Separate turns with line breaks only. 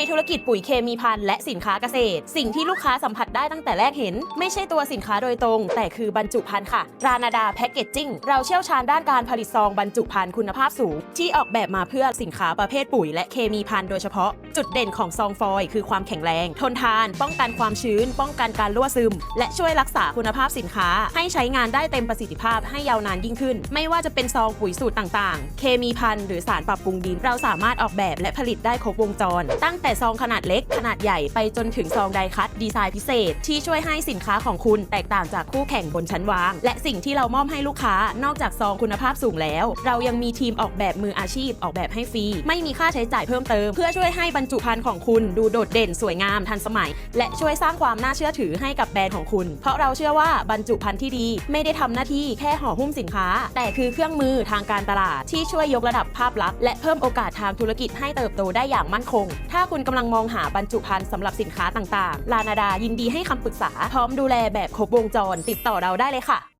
ในธุรกิจปุ๋ยเคมีพันและสินค้าเกษตร สิ่งที่ลูกค้าสัมผัสได้ตั้งแต่แรกเห็น ไม่ใช่ตัวสินค้าโดยตรง แต่คือบรรจุภัณฑ์ค่ะ รานาดาแพคเกจจิ้งเราเชี่ยวชาญด้านการผลิตซองบรรจุภัณฑ์คุณภาพสูง ที่ออกแบบมาเพื่อสินค้าประเภทปุ๋ยและเคมีพันโดยเฉพาะ จุดเด่นของซองฟอยล์คือความแข็งแรง ทนทาน ป้องกันความชื้น ป้องกันการรั่วซึม และช่วยรักษาคุณภาพสินค้า ให้ใช้งานได้เต็มประสิทธิภาพให้ยาวนานยิ่งขึ้น ไม่ว่าจะเป็นซองปุ๋ยสูตรต่างๆ เคมีภัณฑ์หรือสารปรับปรุงดิน เราสามารถออกแบบและผลิตได้ครบวงจร ตั้งแต่ซองขนาดเล็ก ขนาดใหญ่ไปจนถึงซองไดคัตดีไซน์พิเศษ ที่ช่วยให้สินค้าของคุณแตกต่างจากคู่แข่งบนชั้นวาง และสิ่งที่เรามอบให้ลูกค้านอกจากซองคุณภาพสูงแล้ว เรายังมีทีมออกแบบมืออาชีพออกแบบให้ฟรีไม่มีค่าใช้จ่ายเพิ่มเติมเพื่อช่วยให้บรรจุภัณฑ์ของคุณดูโดดเด่นสวยงามทันสมัย และช่วยสร้างความน่าเชื่อถือให้กับแบรนด์ของคุณ เพราะเราเชื่อว่าบรรจุภัณฑ์ที่ดีไม่ได้ทำหน้าที่แค่ห่อหุ้มสินค้า แต่คือเครื่องมือทางการตลาด ที่ช่วยยกระดับภาพลักษณ์และเพิ่มโอกาสทางธุรกิจให้เติบโตได้อย่างมั่นคง ถ้าคุณกำลังมองหาบรรจุภัณฑ์สำหรับสินค้าต่างๆ ลานาดายินดีให้คำปรึกษาพร้อมดูแลแบบครบวงจร ติดต่อเราได้เลยค่ะ